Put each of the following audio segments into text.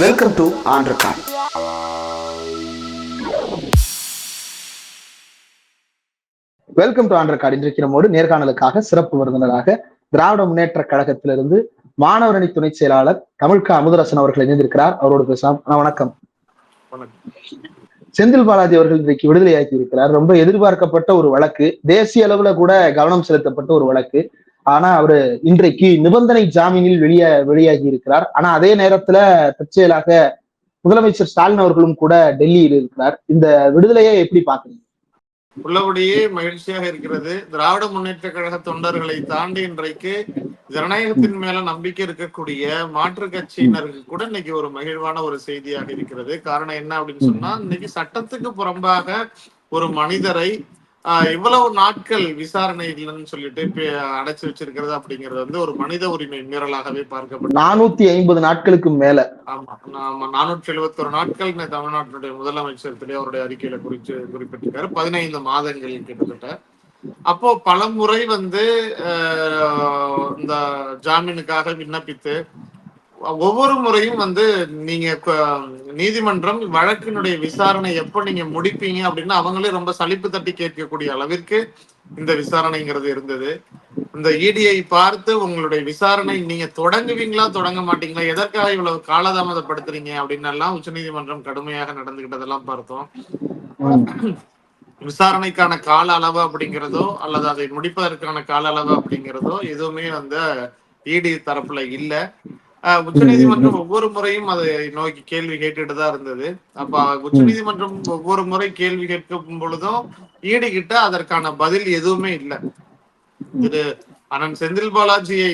Welcome to ஆண்ட்ரகான் welcome to ஆண்ட்ரகார்டு இன்றைக்கு நம்மோடு நேர்காணலுக்காக சிறப்பு விருந்தினராக திராவிட முன்னேற்ற கழகத்திலிருந்து மாணவரணி துணை செயலாளர் தமிழ்கா அமுதரசன் அவர்கள் இணைந்திருக்கிறார். அவரோடு பேசலாம். வணக்கம். செந்தில் பாலாஜி அவர்கள் இன்றைக்கு விடுதலையாக்கி இருக்கிறார். ரொம்ப எதிர்பார்க்கப்பட்ட ஒரு வழக்கு தேசிய அளவுல கூட கவனம் செலுத்தப்பட்ட ஒரு வழக்கு. ஆனா அவரு இன்றைக்கு நிபந்தனை ஜாமீனில் வெளியே வெளியாகி இருக்கிறார். ஆனா அதே நேரத்துல தற்செயலாக முதலமைச்சர் ஸ்டாலின் அவர்களும் கூட டெல்லியில் இருக்கிறார். இந்த விடுதலையை எப்படி பாக்குறீங்க உள்ளபடியே மகிழ்ச்சியாக இருக்கிறது. திராவிட முன்னேற்ற கழக தொண்டர்களை தாண்டி இன்றைக்கு ஜனநாயகத்தின் மேல நம்பிக்கை இருக்கக்கூடிய மாற்று கட்சியினருக்கு கூட இன்னைக்கு ஒரு மகிழ்வான ஒரு செய்தியாக இருக்கிறது. காரணம் என்ன அப்படின்னு சொன்னா இன்னைக்கு சட்டத்துக்கு புறம்பாக ஒரு மனிதரை இவ்வளவு நாட்கள் விசாரணை இல்லைன்னு சொல்லிட்டு அடைச்சு வச்சிருக்கிறது அப்படிங்கிறது வந்து ஒரு மனித உரிமை மீறலாகவே பார்க்கப்படும் நானூத்தி ஐம்பது நாட்களுக்கு மேல. ஆமா நாம நானூற்றி எழுபத்தி ஒரு நாட்கள் தமிழ்நாட்டினுடைய முதலமைச்சர் திரு அவருடைய அறிக்கையில குறிச்சு குறிப்பிட்டிருக்காரு. பதினைந்து மாதங்கள் கிட்டத்தட்ட. அப்போ பல முறை வந்து இந்த ஜாமீனுக்காக விண்ணப்பித்து ஒவ்வொரு முறையும் வந்து நீங்க நீதிமன்றம் வழக்கினுடைய விசாரணை எப்ப நீங்க முடிப்பீங்க அப்படின்னு அவங்களே ரொம்ப சலிப்பு தட்டி கேட்கக்கூடிய அளவிற்கு இந்த விசாரணைங்கிறது இருந்தது. இந்த இடியை பார்த்து உங்களுடைய விசாரணை நீங்க தொடங்குவீங்களா தொடங்க மாட்டீங்களா எதற்காக இவ்வளவு காலதாமதப்படுத்துறீங்க அப்படின்னு எல்லாம் உச்சநீதிமன்றம் கடுமையாக நடந்துகிட்டதெல்லாம் பார்த்தோம். விசாரணைக்கான கால அளவு அப்படிங்கிறதோ அல்லது அதை முடிப்பதற்கான கால அளவு அப்படிங்கிறதோ எதுவுமே வந்து இடி தரப்புல இல்ல. உச்சநீதிமன்றம் ஒவ்வொரு முறையும் அதை நோக்கி கேள்வி கேட்டுட்டு தான் இருந்தது. அப்ப உச்சநீதிமன்றம் ஒவ்வொரு முறை கேள்வி கேட்கும் பொழுதும் ஈடு கிட்ட அதற்கான பதில் எதுவுமே இல்லை. திரு அண்ணன் செந்தில் பாலாஜியை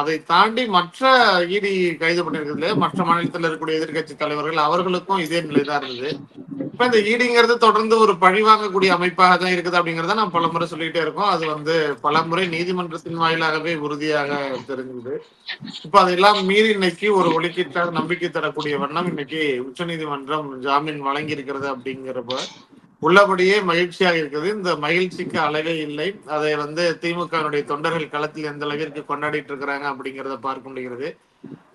அதை தாண்டி மற்ற இடி கைது பண்ணிருக்கிறதுல மற்ற மாநிலத்தில் இருக்கக்கூடிய எதிர்க்கட்சி தலைவர்கள் அவர்களுக்கும் இதே நிலைதான் இருந்தது. இப்ப இந்த ஈடிங்கிறது தொடர்ந்து ஒரு பழி வாங்கக்கூடிய அமைப்பாக தான் இருக்குது அப்படிங்கறத நான் பல முறை சொல்லிக்கிட்டே இருக்கோம். அது வந்து பல முறை நீதிமன்றத்தின் வாயிலாகவே உறுதியாக தெரிஞ்சது. இப்ப அதெல்லாம் மீறி இன்னைக்கு ஒரு ஒலிக்கிட்ட நம்பிக்கை தரக்கூடிய வண்ணம் இன்னைக்கு உச்சநீதிமன்றம் ஜாமீன் வழங்கி இருக்கிறது அப்படிங்கிறப்ப உள்ளபடியே மகிழ்ச்சியாக இருக்குது. இந்த மகிழ்ச்சிக்கு அளவே இல்லை. அதை வந்து திமுகவினுடைய தொண்டர்கள் களத்தில் எந்த அளவிற்கு கொண்டாடிட்டு இருக்கிறாங்க அப்படிங்கிறத பார்க்க முடிகிறது.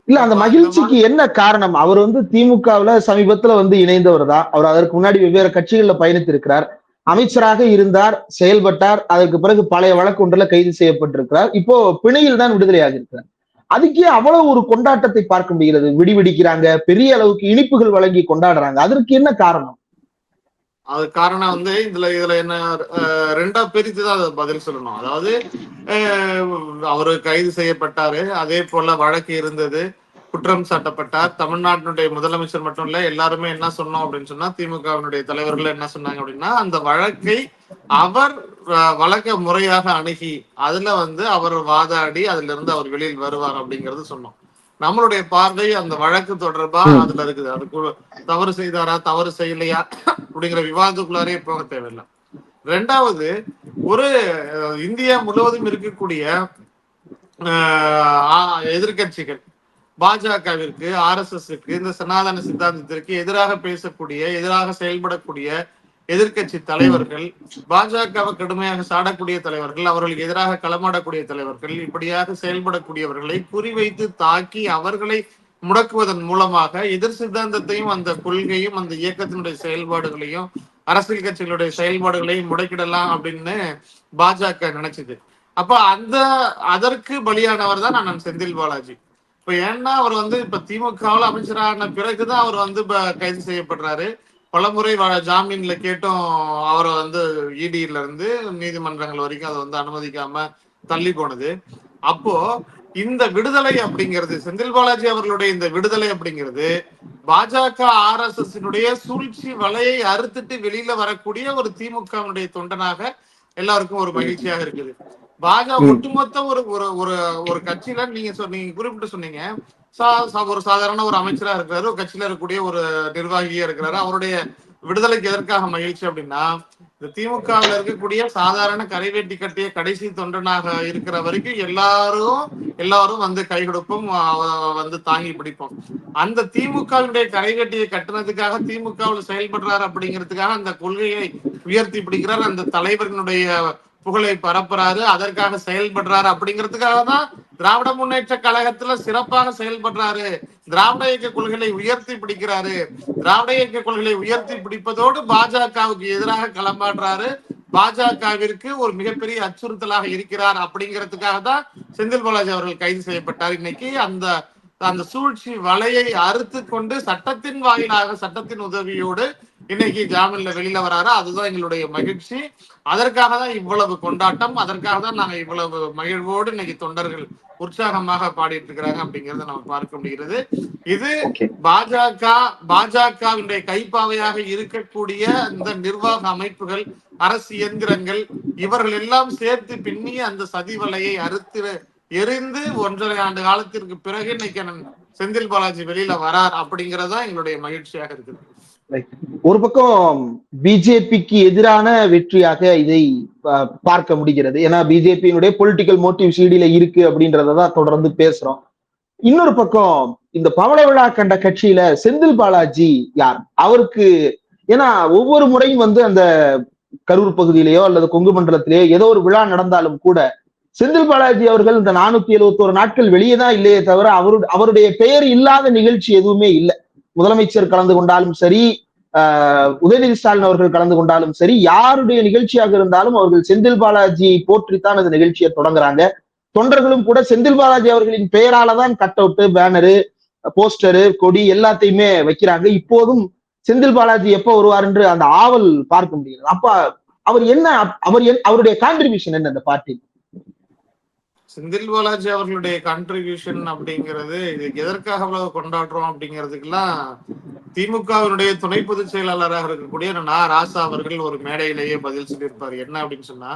இல்ல அந்த மகிழ்ச்சிக்கு என்ன காரணம்? அவர் வந்து திமுகவுல சமீபத்துல வந்து இணைந்தவர் தான் அவர் அதற்கு முன்னாடி வெவ்வேறு கட்சிகள்ல பயணித்திருக்கிறார். அமைச்சராக இருந்தார் செயல்பட்டார் அதற்கு பிறகு பழைய வழக்கு ஒன்றுல கைது செய்யப்பட்டிருக்கிறார். இப்போ பிணையில் தான் விடுதலையாக இருக்கிறார் அதுக்கே அவ்வளவு ஒரு கொண்டாட்டத்தை பார்க்க முடிகிறது. விடிவெடிக்கிறாங்க பெரிய அளவுக்கு இனிப்புகள் வழங்கி கொண்டாடுறாங்க. அதற்கு என்ன காரணம்? அது காரணம் வந்து இதுல இதுல என்ன ரெண்டா பிரித்து தான் அதை பதில் சொல்லணும். அதாவது அவரு கைது செய்யப்பட்டாரு அதே போல வழக்கு இருந்தது குற்றம் சாட்டப்பட்டார். தமிழ்நாட்டினுடைய முதலமைச்சர் மட்டும் இல்ல எல்லாருமே என்ன சொன்னோம் அப்படின்னு சொன்னா திமுகவினுடைய தலைவர்கள் என்ன சொன்னாங்க அப்படின்னா அந்த வழக்கை அவர் வழக்க முறையாக அணுகி அதுல வந்து அவர் வாதாடி அதுல இருந்து அவர் வெளியில் வருவார் அப்படிங்கறது சொன்னோம். நம்மளுடைய பார்வை அந்த வழக்கு தொடர்பா. அதுல இருக்குது அதுக்கு தவறு செய்தாரா தவறு செய்யலையா அப்படிங்கிற விவாதத்துக்குள்ளாரே போக தேவையில்லை ரெண்டாவது ஒரு இந்தியா முழுவதும் இருக்கக்கூடிய அஹ், எதிர்க்கட்சிகள் பாஜகவிற்கு ஆர் எஸ் இந்த சனாதன சித்தாந்தத்திற்கு எதிராக பேசக்கூடிய எதிராக செயல்படக்கூடிய எதிர்க்கட்சி தலைவர்கள் பாஜகவை கடுமையாக சாடக்கூடிய தலைவர்கள் அவர்களுக்கு எதிராக களமாடக்கூடிய தலைவர்கள் இப்படியாக செயல்படக்கூடியவர்களை குறிவைத்து தாக்கி அவர்களை முடக்குவதன் மூலமாக எதிர் சித்தாந்தத்தையும் அந்த கொள்கையும் அந்த இயக்கத்தினுடைய செயல்பாடுகளையும் அரசியல் கட்சிகளுடைய செயல்பாடுகளையும் முடக்கிடலாம் அப்படின்னு பாஜக நினைச்சது. அப்ப அந்த அதற்கு பலியானவர் தான் அண்ணன் செந்தில் பாலாஜி. இப்ப ஏன்னா அவர் வந்து இப்ப திமுகவில் அமைச்சரான பிறகுதான் அவர் வந்து இப்ப கைது செய்யப்படுறாரு. பலமுறை ஜாமீன்ல கேட்டும். அவரை வந்து இடியில இருந்து நீதிமன்றங்கள் வரைக்கும் அதை வந்து அனுமதிக்காம தள்ளி போனது. அப்போ இந்த விடுதலை அப்படிங்கிறது செந்தில் பாலாஜி அவர்களுடைய இந்த விடுதலை அப்படிங்கிறது பாஜக ஆர் எஸ் எஸ் சூழ்ச்சி வலையை அறுத்துட்டு வெளியில வரக்கூடிய ஒரு திமுகவினுடைய தொண்டனாக எல்லாருக்கும் ஒரு மகிழ்ச்சியாக இருக்குது. பாஜக. ஒட்டுமொத்த ஒரு ஒரு ஒரு கட்சியில நீங்க நீங்க குறிப்பிட்டு சொன்னீங்க ஒரு சாதாரண ஒரு அமைச்சரா இருக்கிறாரு ஒரு கட்சியில இருக்கக்கூடிய ஒரு நிர்வாகியா இருக்கிறாரு. அவருடைய விடுதலைக்கு எதற்காக மகிழ்ச்சி அப்படின்னா இந்த திமுகவில் இருக்கக்கூடிய சாதாரண கரைவேட்டி கட்டிய கடைசி தொண்டனாக இருக்கிற வரைக்கும் எல்லாரும் எல்லாரும் வந்து கை கொடுப்போம் வந்து தாங்கி பிடிப்போம். அந்த திமுகவினுடைய கரைவேட்டியை கட்டுனதுக்காக திமுகவில் செயல்படுறாரு அப்படிங்கிறதுக்காக அந்த கொள்கையை உயர்த்தி பிடிக்கிறார். அந்த தலைவர்களுடைய புகழை பரப்புறாரு. அதற்காக செயல்படுறாரு அப்படிங்கிறதுக்காக தான் திராவிட முன்னேற்ற கழகத்துல சிறப்பாக செயல்படுறாரு. திராவிட இயக்க கொள்கைகளை உயர்த்தி பிடிக்கிறாரு. திராவிட இயக்க கொள்கைகளை உயர்த்தி பிடிப்பதோடு பாஜகவுக்கு எதிராக களம்பாடுறாரு பாஜகவிற்கு ஒரு மிகப்பெரிய அச்சுறுத்தலாக இருக்கிறார் அப்படிங்கிறதுக்காக தான் செந்தில் பாலாஜி அவர்கள் கைது செய்யப்பட்டார். இன்னைக்கு அந்த அந்த சூழ்ச்சி வலையை அறுத்து கொண்டு சட்டத்தின் வாயிலாக சட்டத்தின் உதவியோடு இன்னைக்கு ஜாமீன்ல வெளியில வராரு. அதுதான் எங்களுடைய மகிழ்ச்சி. அதற்காக தான் இவ்வளவு கொண்டாட்டம். அதற்காக தான் நாங்க இவ்வளவு மகிழ்வோடு இன்னைக்கு தொண்டர்கள் உற்சாகமாக பாடிட்டு இருக்கிறாங்க அப்படிங்கறத நம்ம பார்க்க முடிகிறது. இது பாஜக பாஜகவினுடைய கைப்பாவையாக இருக்கக்கூடிய இந்த நிர்வாக அமைப்புகள் அரசு இயந்திரங்கள் இவர்கள் எல்லாம் சேர்த்து பின்னி அந்த சதி வலையை அறுத்து எரிந்து ஒன்றரை ஆண்டு காலத்திற்கு பிறகு இன்னைக்கு செந்தில் பாலாஜி வெளியில வரார் அப்படிங்கறதுதான் எங்களுடைய மகிழ்ச்சியாக இருக்குது. ஒரு பக்கம் பிஜேபிக்கு எதிரான வெற்றியாக இதை பா- பார்க்க முடிகிறது. ஏன்னா பிஜேபியினுடைய பொலிட்டிக்கல் மோட்டிவ் சிடியில இருக்கு அப்படின்றதான் தொடர்ந்து பேசுறோம். இன்னொரு பக்கம் இந்த பவள விழா கண்ட கட்சியில செந்தில் பாலாஜி யார்? அவருக்கு ஏன்னா ஒவ்வொரு முறையும் வந்து அந்த கரூர் பகுதியிலேயோ அல்லது கொங்கு மண்டலத்திலேயோ ஏதோ ஒரு விழா நடந்தாலும் கூட செந்தில் பாலாஜி அவர்கள் இந்த நானூத்தி எழுபத்தோரு நாட்கள் வெளியே தான் இல்லையே தவிர அவரு அவருடைய பெயர் இல்லாத நிகழ்ச்சி எதுவுமே இல்லை. முதலமைச்சர் கலந்து கொண்டாலும் சரி ஆஹ் உதயநிதி ஸ்டாலின் அவர்கள் கலந்து கொண்டாலும் சரி யாருடைய நிகழ்ச்சியாக இருந்தாலும் அவர்கள் செந்தில் பாலாஜியை போற்றித்தான் அந்த நிகழ்ச்சியை தொடங்குறாங்க. தொண்டர்களும் கூட செந்தில் பாலாஜி அவர்களின் பெயரால தான் கட் அவுட் பேனரு போஸ்டரு கொடி எல்லாத்தையுமே வைக்கிறாங்க. இப்போதும் செந்தில் பாலாஜி எப்போ வருவார் என்று அந்த ஆவல் பார்க்க முடிகிறது. அப்ப அவர் என்ன அவர் என்- அவருடைய கான்ட்ரிபியூஷன் என்ன அந்த பார்ட்டி செந்தில் பாலாஜி அவர்களுடைய கான்ட்ரிபியூஷன் அப்படிங்கிறது இது எதற்காக அவ்வளவு கொண்டாடுறோம் அப்படிங்கிறதுக்கெல்லாம் திமுகவினுடைய துணை பொதுச் செயலாளராக இருக்கக்கூடிய நா. ராசா அவர்கள் ஒரு மேடையிலேயே பதில் சொல்லியிருப்பார். என்ன அப்படின்னு சொன்னா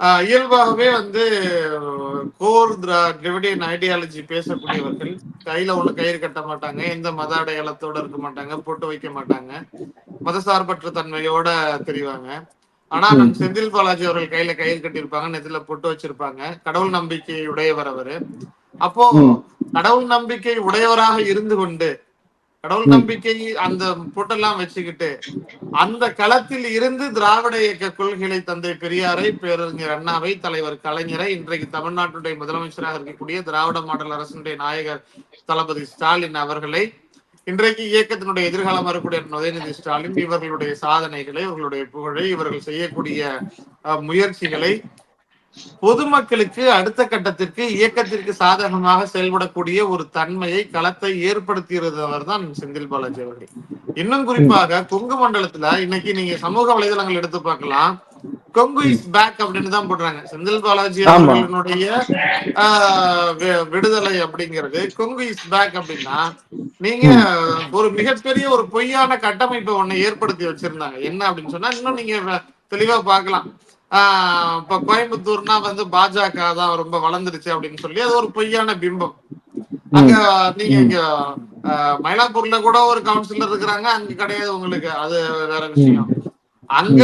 ஆஹ் இயல்பாகவே வந்து கோர் திராவிடியன் ஐடியாலஜி பேசக்கூடியவர்கள் கையில ஒண்ணு கயிறு கட்ட மாட்டாங்க எந்த மத அடையாளத்தோட இருக்க மாட்டாங்க போட்டு வைக்க மாட்டாங்க மதசார்பற்ற தன்மையோட தெரிவாங்க. ஆனா. நம் செந்தில் பாலாஜி அவர்கள் கையில கயிறு கட்டியிருப்பாங்க நெத்தில பொட்டு வச்சிருப்பாங்க கடவுள் நம்பிக்கை உடையவர் அவரு அப்போ. கடவுள் நம்பிக்கை உடையவராக இருந்து கொண்டு கடவுள். நம்பிக்கை அந்த பொட்டெல்லாம் வச்சுக்கிட்டு அந்த களத்தில் இருந்து திராவிட இயக்க கொள்கைகளை தந்தை பெரியாரை பேரறிஞர் அண்ணாவை தலைவர் கலைஞரை இன்றைக்கு தமிழ்நாட்டுடைய முதலமைச்சராக இருக்கக்கூடிய திராவிட மாடல் அரசினுடைய நாயகர் தளபதி ஸ்டாலின் அவர்களை இன்றைக்கு இயக்கத்தினுடைய எதிர்காலம் வரக்கூடிய உதயநிதி ஸ்டாலின் இவர்களுடைய சாதனைகளை இவர்களுடைய புகழை இவர்கள் செய்யக்கூடிய முயற்சிகளை பொதுமக்களுக்கு அடுத்த கட்டத்திற்கு இயக்கத்திற்கு சாதகமாக செயல்படக்கூடிய ஒரு தன்மையை களத்தை ஏற்படுத்தியிருந்தவர் தான் செந்தில் பாலாஜி அவர்கள். இன்னும் குறிப்பாக கொங்கு மண்டலத்துல இன்னைக்கு நீங்க சமூக வலைதளங்கள் எடுத்து பார்க்கலாம். கொங்கு இஸ் பேக் அப்படின்னு தான் போடுறாங்க. செந்தில் பாலாஜி. அவர்களுடைய விடுதலை அப்படிங்கிறது கொங்கு இஸ் பேக் அப்படின்னா நீங்க ஒரு மிகப்பெரிய ஒரு பொய்யான கட்டமைப்பை ஒண்ணு ஏற்படுத்தி வச்சிருந்தாங்க. என்ன அப்படின்னு சொன்னா இன்னும் நீங்க தெளிவா பார்க்கலாம். ஆஹ் இப்ப கோயம்புத்தூர்னா வந்து பாஜக தான் ரொம்ப வளர்ந்துருச்சு அப்படின்னு சொல்லி அது ஒரு பொய்யான பிம்பம். அங்க நீங்க இங்க மயிலாப்பூர்ல கூட ஒரு கவுன்சிலர் இருக்கிறாங்க அங்க கிடையாது உங்களுக்கு. அது வேற விஷயம். அங்க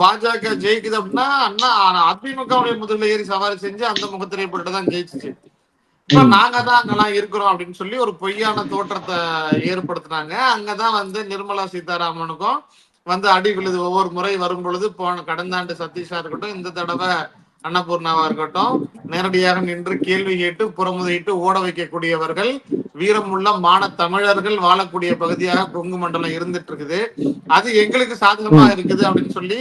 பாஜக ஜெயிக்குது அப்படின்னா அண்ணா அதிமுகவுடைய முதல்ல ஏறி சவாரி செஞ்சு அந்த முகத்திரை போட்டு தான் ஜெயிச்சுச்சு இப்ப நாங்க தான் அங்கெல்லாம் இருக்கிறோம் அப்படின்னு சொல்லி ஒரு பொய்யான தோற்றத்தை ஏற்படுத்தினாங்க. அங்கதான் வந்து நிர்மலா சீதாராமனுக்கும் வந்து அடி விழுது ஒவ்வொரு முறை வரும் பொழுது போன கடந்த ஆண்டு சதீஷா இருக்கட்டும் இந்த தடவை அன்னபூர்ணாவா இருக்கட்டும் நேரடியாக நின்று கேள்வி கேட்டு புறமுதையிட்டு ஓட வைக்கக்கூடியவர்கள் வீரமுள்ள மான தமிழர்கள் வாழக்கூடிய பகுதியாக கொங்கு மண்டலம் இருந்துட்டு இருக்குது அது எங்களுக்கு சாதகமா இருக்குது அப்படின்னு சொல்லி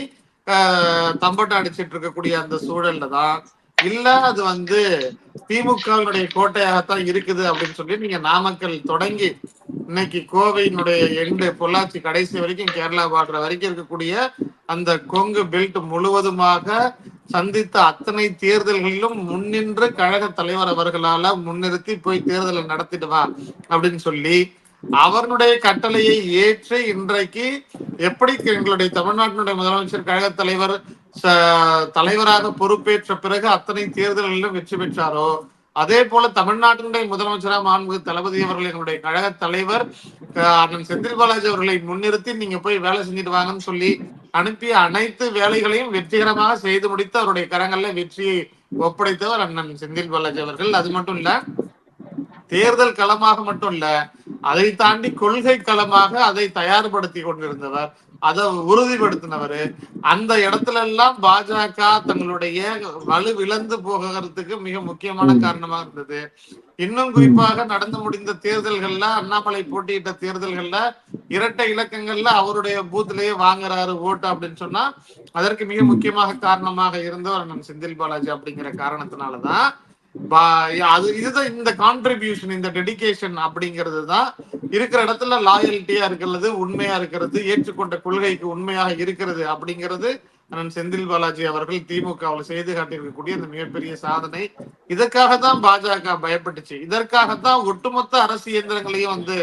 தம்பட்டம் அடிச்சிட்டு இருக்கக்கூடிய அந்த சூழல்ல தான். இல்ல அது வந்து திமுகவினுடைய கோட்டையாகத்தான் இருக்குது அப்படின்னு சொல்லி நீங்க நாமக்கல் தொடங்கி இன்னைக்கு கோவையினுடைய எண்டு பொள்ளாச்சி கடைசி வரைக்கும் கேரளா பார்டர் வரைக்கும் இருக்கக்கூடிய அந்த கொங்கு பெல்ட் முழுவதுமாக சந்தித்த அத்தனை தேர்தல்களிலும் முன்னின்று கழக தலைவர் அவர்களால முன்னிறுத்தி போய் தேர்தலை நடத்திட்டு வா அப்படின்னு சொல்லி அவர்களுடைய கட்டளையை ஏற்று இன்றைக்கு எப்படி எங்களுடைய தமிழ்நாட்டினுடைய முதலமைச்சர் கழக தலைவர் தலைவராக பொறுப்பேற்ற பிறகு அத்தனை தேர்தல்களிலும் வெற்றி பெற்றாரோ? அதே போல தமிழ்நாட்டினுடைய முதலமைச்சராக மாண்புமிகு தளபதி அவர்கள் எங்களுடைய கழக தலைவர் அண்ணன் செந்தில் பாலாஜி அவர்களை முன்னிறுத்தி நீங்க போய் வேலை செஞ்சுட்டு வாங்கன்னு சொல்லி அனுப்பிய அனைத்து வேலைகளையும் வெற்றிகரமாக செய்து முடித்து அவருடைய கரங்கள்ல வெற்றியை ஒப்படைத்தவர் அண்ணன் செந்தில் பாலாஜி அவர்கள். அது மட்டும் இல்ல தேர்தல் களமாக மட்டும் இல்ல அதை தாண்டி கொள்கை களமாக அதை தயார்படுத்தி கொண்டிருந்தவர் அதை உறுதிப்படுத்தினவர் அந்த இடத்துல எல்லாம் பாஜக தங்களுடைய வலு இழந்து போகிறதுக்கு மிக முக்கியமான. காரணமா இருந்தது இன்னும் குறிப்பாக நடந்து முடிந்த தேர்தல்கள்ல அண்ணாமலை போட்டியிட்ட தேர்தல்கள்ல இரட்டை இலக்கங்கள்ல அவருடைய பூத்திலேயே வாங்குறாரு ஓட்டு அப்படின்னு சொன்னா அதற்கு மிக. முக்கியமாக காரணமாக இருந்தவர் அண்ணன் செந்தில் பாலாஜி அப்படிங்கிற காரணத்தினாலதான் அது இதுதான் இந்த கான்ட்ரிபியூஷன் இந்த டெடிகேஷன் அப்படிங்கிறது தான் இருக்கிற இடத்துல லாயல்ட்டியா இருக்கிறது உண்மையா இருக்கிறது ஏற்றுக்கொண்ட கொள்கைக்கு உண்மையாக இருக்கிறது அப்படிங்கிறது அண்ணன் செந்தில் பாலாஜி அவர்கள் திமுகவில் செய்து காட்டியிருக்கக்கூடிய அந்த மிகப்பெரிய சாதனை. இதற்காக தான் பாஜக பயப்பட்டுச்சு. இதற்காகத்தான் ஒட்டுமொத்த அரசு இயந்திரங்களையும் வந்து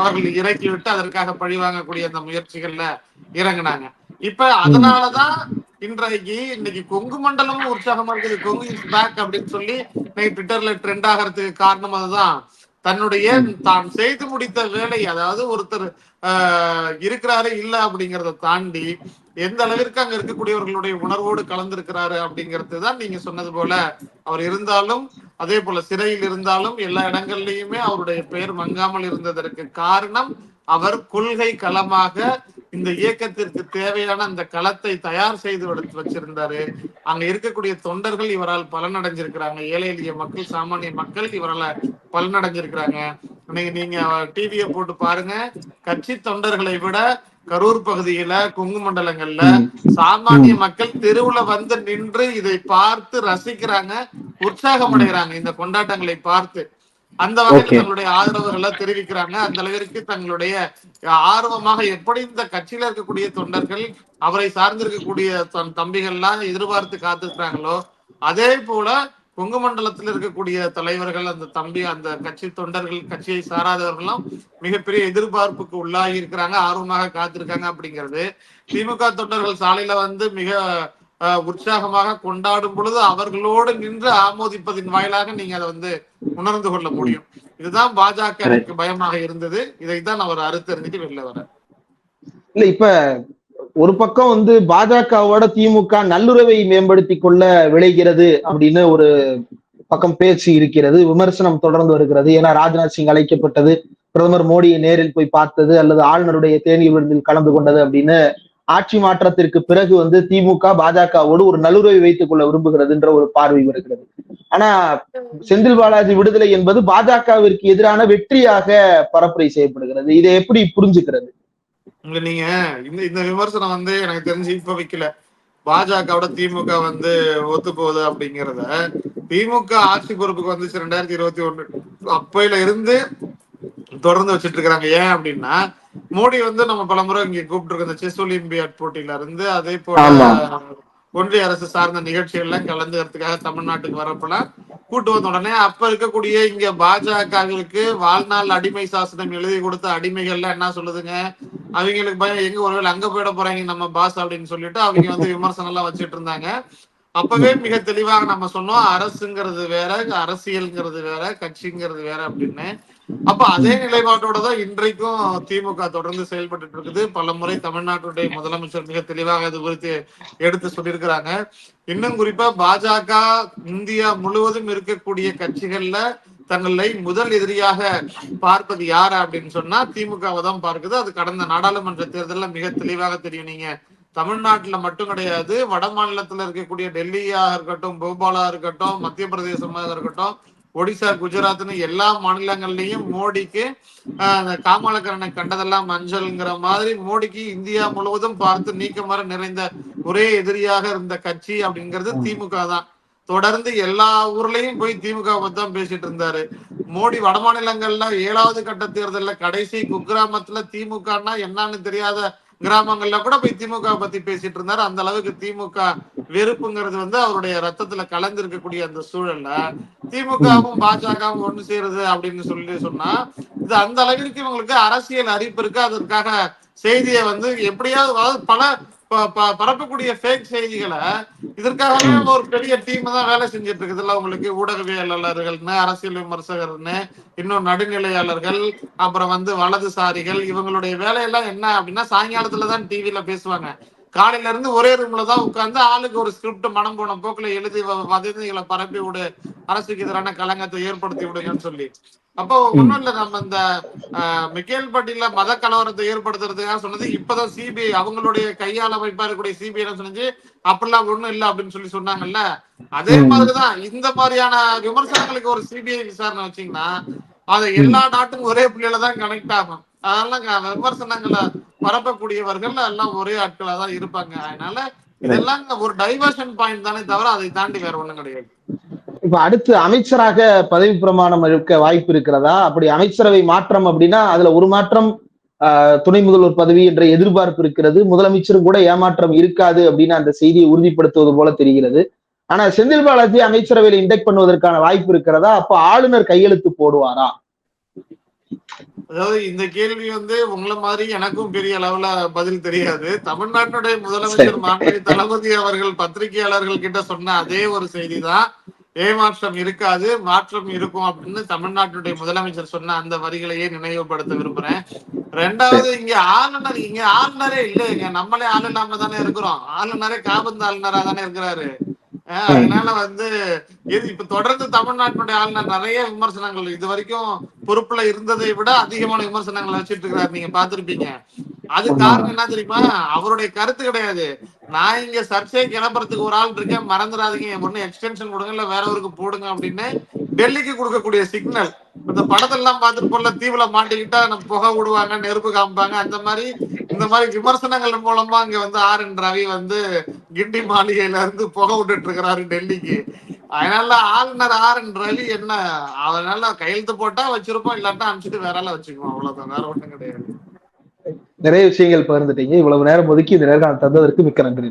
அவர்கள் இறக்கி விட்டு அதற்காக பழிவாங்கக்கூடிய அந்த முயற்சிகள்ல இறங்குனாங்க. இப்ப அதனாலதான் இன்றைக்கு இன்னைக்கு கொங்கு மண்டலமும் உற்சாகமா இருக்குது. கொங்கு இஸ் பேக் அப்படின்னு சொல்லி இன்னைக்கு ட்விட்டர்ல ட்ரெண்ட் ஆகிறதுக்கு காரணம் அதுதான். தன்னுடைய தான் செய்து முடித்த வேலை அதாவது ஒருத்தர் இருக்கிறாரு இல்ல அப்படிங்கறத தாண்டி எந்த அளவிற்கு அங்க இருக்கக்கூடியவர்களுடைய உணர்வோடு கலந்திருக்கிறாரு அப்படிங்கிறது தான் நீங்க சொன்னது போல. அவர் இருந்தாலும் அதே போல சிறையில் இருந்தாலும் எல்லா இடங்கள்லயுமே அவருடைய பெயர் மங்காமல் இருந்ததற்கு காரணம் அவர் கொள்கை களமாக இந்த இயக்கத்திற்கு தேவையான அந்த களத்தை தயார் செய்து வச்சிருந்தாரு. அங்க இருக்கக்கூடிய தொண்டர்கள் இவரால் பலனடைஞ்சிருக்கிறாங்க. ஏழை எளிய மக்கள் சாமானிய மக்கள் இவரால பலனடைஞ்சிருக்கிறாங்க. நீங்க நீங்க டிவியை போட்டு பாருங்க. கட்சி தொண்டர்களை விட கரூர் பகுதியில கொங்கு மண்டலங்கள்ல. சாமானிய மக்கள் தெருவுல வந்து நின்று இதை பார்த்து ரசிக்கிறாங்க உற்சாகம் அடைகிறாங்க இந்த கொண்டாட்டங்களை பார்த்து. அந்த வகையில். தங்களுடைய ஆதரவுகளை தெரிவிக்கிறாங்க அந்த அளவிற்கு தங்களுடைய ஆர்வமாக எப்படி இந்த கட்சியில இருக்கக்கூடிய தொண்டர்கள் அவரை சார்ந்திருக்கக்கூடிய தன் தம்பிகள்லாம் எதிர்பார்த்து காத்திருக்கிறாங்களோ அதே போல கொங்கு மண்டலத்தில் இருக்கக்கூடிய தலைவர்கள் அந்த தம்பி அந்த கட்சி தொண்டர்கள் கட்சியை சாராதவர்களும் மிகப்பெரிய எதிர்பார்ப்புக்கு உள்ளாகி இருக்கிறாங்க ஆர்வமாக காத்திருக்காங்க அப்படிங்கிறது திமுக தொண்டர்கள் சாலையில வந்து மிக உற்சாகமாக கொண்டாடும் பொழுது அவர்களோடு நின்று ஆமோதிப்பதின் வாயிலாக நீங்க அதை வந்து உணர்ந்து கொள்ள முடியும். இதுதான் பாஜக பயமாக இருந்தது. இதைத்தான் அவர் அறுத்தறிஞ்சிட்டு வெளில வர இல்ல இப்ப ஒரு பக்கம் வந்து பாஜகவோட திமுக நல்லுறவை மேம்படுத்தி கொள்ள விளைகிறது அப்படின்னு ஒரு பக்கம் பேச்சு இருக்கிறது விமர்சனம் தொடர்ந்து வருகிறது. ஏன்னா ராஜ்நாத் சிங் அழைக்கப்பட்டது பிரதமர் மோடியை நேரில் போய் பார்த்தது அல்லது ஆளுநருடைய தேநீர் விருந்தில் கலந்து கொண்டது அப்படின்னு ஆட்சி மாற்றத்திற்கு பிறகு வந்து திமுக பாஜகவோடு ஒரு நல்லுறவை வைத்துக் கொள்ள விரும்புகிறதுன்ற ஒரு பார்வை வருகிறது. ஆனா செந்தில் பாலாஜி விடுதலை என்பது பாஜகவிற்கு எதிரான வெற்றியாக பரப்புரை செய்யப்படுகிறது. இதை எப்படி புரிஞ்சுக்கிறது? நீங்க இந்த இந்த விமர்சனம் வந்து எனக்கு தெரிஞ்சு இப்ப வைக்கல. பாஜகவோட திமுக வந்து ஒத்து போகுது அப்படிங்கிறத திமுக ஆட்சி பொறுப்புக்கு வந்துச்சு ரெண்டாயிரத்தி இருபத்தி ஒண்ணு அப்பையில இருந்து தொடர்ந்து வச்சிட்டு இருக்கிறாங்க. ஏன் அப்படின்னா மோடி வந்து நம்ம பலமுறை இங்க கூப்பிட்டு இந்த செஸ் ஒலிம்பியாட் போட்டியில இருந்து அதே போல. ஒன்றிய அரசு சார்ந்த நிகழ்ச்சிகள்லாம் கலந்துக்கிறதுக்காக தமிழ்நாட்டுக்கு வரப்பெல்லாம் கூட்டு வந்த உடனே அப்ப இருக்கக்கூடிய இங்க பாஜகவிற்கு வாழ்நாள் அடிமை சாசனம் எழுதி கொடுத்த அடிமைகள்லாம் என்ன சொல்லுதுங்க? அவங்களுக்கு பயம் எங்க ஒருவேளை அங்க போயிட போறாங்க நம்ம பாஸ் அப்படின்னு சொல்லிட்டு அவங்க வந்து விமர்சனம் எல்லாம் வச்சிட்டு இருந்தாங்க. அப்பவே மிக தெளிவாக நம்ம சொன்னோம் அரசுங்கிறது வேற அரசியல்ங்கிறது வேற கட்சிங்கிறது வேற அப்படின்னு. அப்ப அதே நிலைப்பாட்டோட தான் இன்றைக்கும் திமுக தொடர்ந்து செயல்பட்டு இருக்குது. பல முறை தமிழ்நாட்டுடைய முதலமைச்சர் மிக தெளிவாக இது குறித்து எடுத்து சொல்லியிருக்கிறாங்க. இன்னும் குறிப்பா பாஜக இந்தியா முழுவதும் இருக்கக்கூடிய கட்சிகள்ல தங்களை முதல் எதிரியாக பார்ப்பது யாரு அப்படின்னு சொன்னா திமுகவை தான் பார்க்குது. அது கடந்த நாடாளுமன்ற தேர்தலில் மிக தெளிவாக தெரியும். நீங்க தமிழ்நாட்டுல மட்டும் கிடையாது வட மாநிலத்துல இருக்கக்கூடிய டெல்லியா இருக்கட்டும் போபாலா இருக்கட்டும் மத்திய பிரதேசமாக இருக்கட்டும் ஒடிசா குஜராத்னு எல்லா மாநிலங்கள்லயும் மோடிக்கு காமலக்கரனை கண்டதெல்லாம் மஞ்சள்ங்கிற மாதிரி மோடிக்கு இந்தியா முழுவதும் பார்த்து நீக்கமர நிறைந்த ஒரே எதிரியாக இருந்த கட்சி அப்படிங்கிறது திமுக தான். தொடர்ந்து எல்லா ஊர்லயும் போய் திமுக தான் பேசிட்டு இருந்தாரு. மோடி வட மாநிலங்கள்ல ஏழாவது கட்ட தேர்தல்ல கடைசி குக்கிராமத்துல திமுகன்னா என்னன்னு தெரியாத கிராமங்கள்ல கூட போய் திமுக பத்தி பேசிட்டு இருந்தாரு. அந்த அளவுக்கு திமுக வெறுப்புங்கிறது வந்து அவருடைய ரத்தத்துல கலந்து இருக்கக்கூடிய அந்த சூழல்ல திமுகவும் பாஜகவும் ஒண்ணு சேருது அப்படின்னு சொல்லி சொன்னா இது அந்த அளவிற்கு இவங்களுக்கு அரசியல் அறிப்பு இருக்கு. அதற்காக செய்தியை வந்து எப்படியாவது அதாவது பல பரப்பக்கூடிய ஃபேக் செய்திகளை இதற்காகவே ஒரு பெரிய டீம் தான் வேலை செஞ்சுட்டு இருக்குதுல்ல உங்களுக்கு? ஊடகவியலாளர்கள்னு அரசியல் விமர்சகர்னு இன்னும் நடுநிலையாளர்கள் அப்புறம் வந்து வலதுசாரிகள் இவங்களுடைய வேலையெல்லாம் என்ன அப்படின்னா சாயங்காலத்துல தான் டிவில பேசுவாங்க. காலையில இருந்து ஒரே ரூம்ல தான் உட்கார்ந்து ஆளுக்கு ஒரு ஸ்கிரிப்ட் மனம் போன போக்குல எழுதி வதந்திகளை பரப்பி விடு அரசுக்கு எதிரான களங்கத்தை ஏற்படுத்தி விடுங்கன்னு சொல்லி. அப்போ ஒண்ணும் இல்ல நம்ம இந்த ஆஹ், மிக்கேல் பட்டியல மத கலவரத்தை ஏற்படுத்துறதுக்காக சொன்னது இப்பதான் சிபிஐ அவங்களுடைய கையால் அமைப்பா இருக்கக்கூடிய சிபிஐ சொன்னது அப்படிலாம் ஒண்ணும் இல்ல அப்படின்னு சொல்லி சொன்னாங்கல்ல. அதே. மாதிரிதான் இந்த மாதிரியான விமர்சனங்களுக்கு ஒரு சிபிஐ விசாரணை வச்சீங்கன்னா அது எல்லா நாட்டுக்கும் ஒரே புள்ளியில தான் கனெக்ட் ஆகும். அதெல்லாம் விமர்சனங்களை பரப்பக்கூடியவர்கள் எல்லாம் ஒரே ஆட்களா தான் இருப்பாங்க. அதனால இதெல்லாம் ஒரு டைவர்ஷன் பாயிண்ட் தானே தவிர அதை தாண்டி வேற ஒண்ணும் கிடையாது. இப்ப அடுத்து அமைச்சராக பதவி பிரமாணம் எடுக்க வாய்ப்பு இருக்கிறதா? அப்படி அமைச்சரவை மாற்றம் அப்படின்னா அதுல ஒரு மாற்றம் ஆஹ், துணை முதல்வர் பதவி என்ற எதிர்பார்ப்பு இருக்கிறது. முதலமைச்சரும் கூட ஏமாற்றம் இருக்காது அப்படின்னு அந்த செய்தியை உறுதிப்படுத்துவது போல தெரிகிறது. ஆனா செந்தில் பாலாஜி அமைச்சரவையில இன்டெக்ட் பண்ணுவதற்கான வாய்ப்பு இருக்கிறதா? அப்ப ஆளுநர் கையெழுத்து போடுவாரா? அதாவது இந்த கேள்வி வந்து உங்களை மாதிரி எனக்கும் பெரிய அளவுல பதில் தெரியாது. தமிழ்நாட்டுடைய முதலமைச்சர் மாண்புமிகு தளபதி அவர்கள் பத்திரிகையாளர்கள் கிட்ட சொன்ன அதே ஒரு செய்தி தான் ஏமாற்றம் இருக்காது மாற்றம் இருக்கும் அப்படின்னு தமிழ்நாட்டுடைய முதலமைச்சர் சொன்ன அந்த வரிகளையே நினைவுபடுத்த விரும்புறேன். ரெண்டாவது இங்க ஆளுநர் இங்க ஆளுநரே இல்லைங்க. நம்மளே ஆள் இல்லாம தானே இருக்கிறோம். ஆளுநரே காபந்து ஆளுநரா தானே இருக்கிறாரு. அதனால வந்து இது இப்ப தொடர்ந்து தமிழ்நாட்டினுடைய ஆளுநர் நிறைய விமர்சனங்கள். இது வரைக்கும் பொறுப்புல இருந்ததை விட அதிகமான விமர்சனங்களை வச்சிட்டு இருக்கிறாரு. நீங்க பாத்திருப்பீங்க அது காரணம் என்ன தெரியுமா? அவருடைய கருத்து கிடையாது. நான் இங்க சர்ச்சை கிளம்புறதுக்கு ஒரு ஆள் இருக்கேன். மறந்துடாதீங்க. ஒண்ணு எக்ஸ்டென்ஷன் கொடுங்க. இல்ல வேற ஊருக்கு போடுங்க அப்படின்னு டெல்லிக்கு கொடுக்கக்கூடிய சிக்னல் இந்த படத்தெல்லாம் பார்த்துட்டு போல தீவுல மாட்டிக்கிட்டா நம்ம புகை விடுவாங்க நெருப்பு காமிப்பாங்க. அந்த மாதிரி இந்த மாதிரி விமர்சனங்கள் மூலமா இங்க வந்து ஆர் என் ரவி வந்து கிண்டி மாளிகையில இருந்து புகை விட்டுட்டு இருக்கிறாரு டெல்லிக்கு. அதனால ஆளுநர் ஆர் என் ரவி என்ன அதனால கையெழுத்து போட்டா வச்சிருப்போம் இல்லாட்டா அனுப்பிச்சிட்டு வேற எல்லாம் வச்சுக்குவோம். அவ்வளவுதான். வேற ஒண்ணும் கிடையாது. நிறைய விஷயங்கள் பகிர்ந்துட்டீங்க. இவ்வளவு நேரம் ஒதுக்கி இந்த நேரம் தந்ததற்கு மிக்க நன்றி